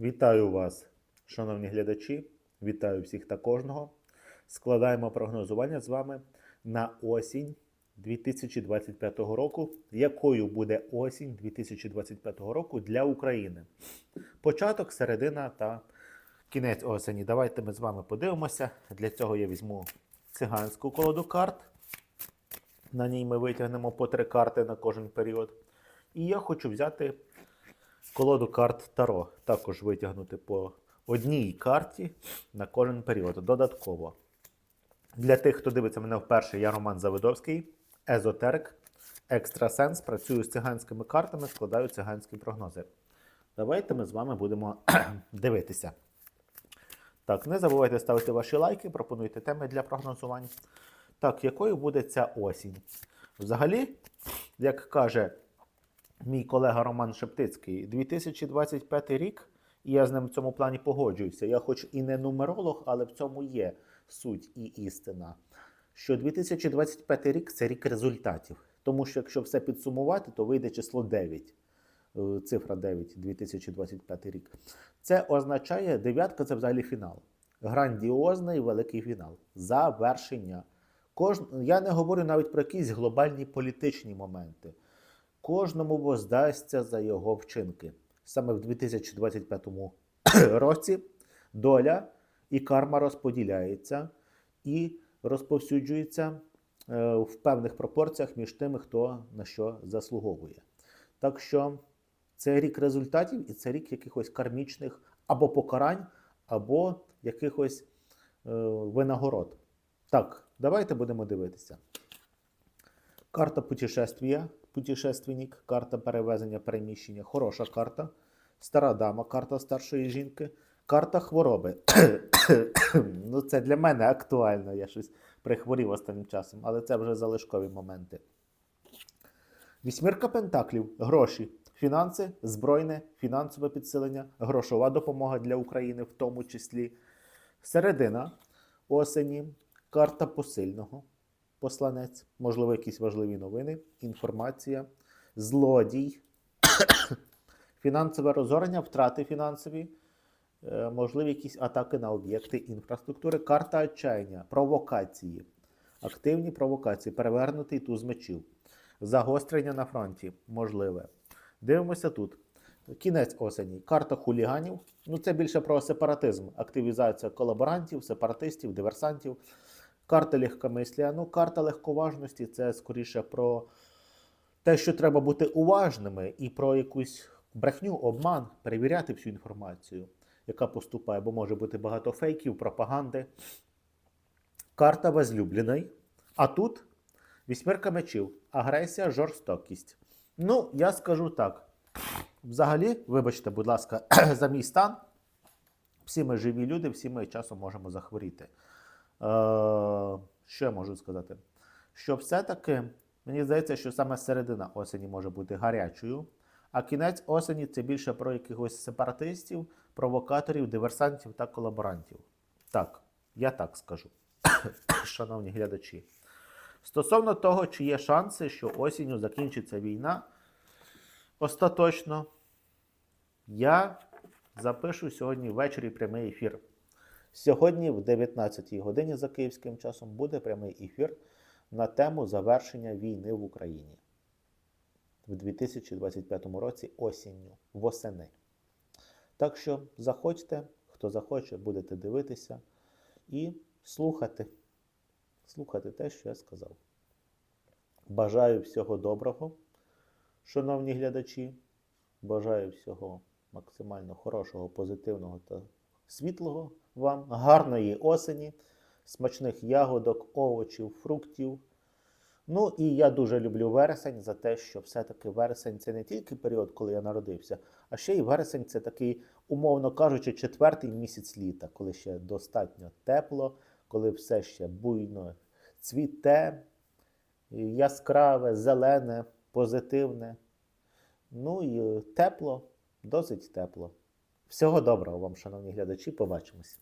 Вітаю вас, шановні глядачі. Вітаю всіх та кожного. Складаємо прогнозування з вами на осінь 2025 року. Якою буде осінь 2025 року для України? Початок, середина та кінець осені. Давайте ми з вами подивимося. Для цього я візьму циганську колоду карт. На ній ми витягнемо по три карти на кожен період. І я хочу взяти колоду карт Таро. Також витягнути по одній карті на кожен період. Додатково. Для тих, хто дивиться мене вперше, я Роман Завидовський, езотерик, екстрасенс. Працюю з циганськими картами, складаю циганські прогнози. Давайте ми з вами будемо дивитися. Так, не забувайте ставити ваші лайки, пропонуйте теми для прогнозувань. Так, якою буде ця осінь? Взагалі, як каже мій колега Роман Шептицький, 2025 рік, і я з ним в цьому плані погоджуюся. Я хоч і не нумеролог, але в цьому є суть і істина. Що 2025 рік це рік результатів. Тому що якщо все підсумувати, то вийде число 9. Е, Цифра 9, 2025 рік. Це означає, дев'ятка це взагалі фінал. Грандіозний великий фінал. Завершення. Кож... Я не говорю навіть про якісь глобальні політичні моменти. Кожному воздасться за його вчинки. Саме в 2025 році доля і карма розподіляється і розповсюджується е, в певних пропорціях між тими, хто на що заслуговує. Так що це рік результатів і це рік якихось кармічних або покарань, або якихось е, винагород. Так, давайте будемо дивитися. Карта путешествия, путешественник, карта перевезення переміщення, хороша карта. Стара дама, карта старшої жінки, карта хвороби. ну, це для мене актуально. Я щось прихворів останнім часом, але це вже залишкові моменти. Вісьмірка пентаклів, гроші, фінанси, збройне, фінансове підсилення, грошова допомога для України, в тому числі. Середина осені, карта посильного, посланець, можливо, якісь важливі новини, інформація, злодій, фінансове розорення, втрати фінансові, е, можливі якісь атаки на об'єкти інфраструктури, карта отчаяння, провокації, активні провокації, перевернутий туз мечів, загострення на фронті, можливе. Дивимося тут. Кінець осені. Карта хуліганів. Ну, це більше про сепаратизм, активізація колаборантів, сепаратистів, диверсантів. Карта легкомислія. Ну, карта легковажності це скоріше про те, що треба бути уважними, і про якусь брехню, обман, перевіряти всю інформацію, яка поступає, бо може бути багато фейків, пропаганди. Карта возлюблений. А тут вісьмерка мечів, агресія, жорстокість. Ну, я скажу так. Взагалі, вибачте, будь ласка, за мій стан. Всі ми живі люди, всі ми часом можемо захворіти. Е, що я можу сказати? Що все-таки мені здається, що саме середина осені може бути гарячою, а кінець осені це більше про якихось сепаратистів, провокаторів, диверсантів та колаборантів. Так, я так скажу, шановні глядачі. Стосовно того, чи є шанси, що осінню закінчиться війна, остаточно я запишу сьогодні ввечері прямий ефір. Сьогодні, в 19 годині за київським часом, буде прямий ефір на тему завершення війни в Україні в 2025 році осінню, восени. Так що заходьте, хто захоче, будете дивитися і слухати. Слухати те, що я сказав. Бажаю всього доброго, шановні глядачі. Бажаю всього максимально хорошого, позитивного та світлого вам, гарної осені, смачних ягодок, овочів, фруктів. Ну і я дуже люблю вересень за те, що все-таки вересень це не тільки період, коли я народився, а ще й вересень це такий, умовно кажучи, четвертий місяць літа, коли ще достатньо тепло, коли все ще буйно цвіте, яскраве, зелене, позитивне. Ну і тепло, досить тепло. Всього доброго вам, шановні глядачі, побачимось.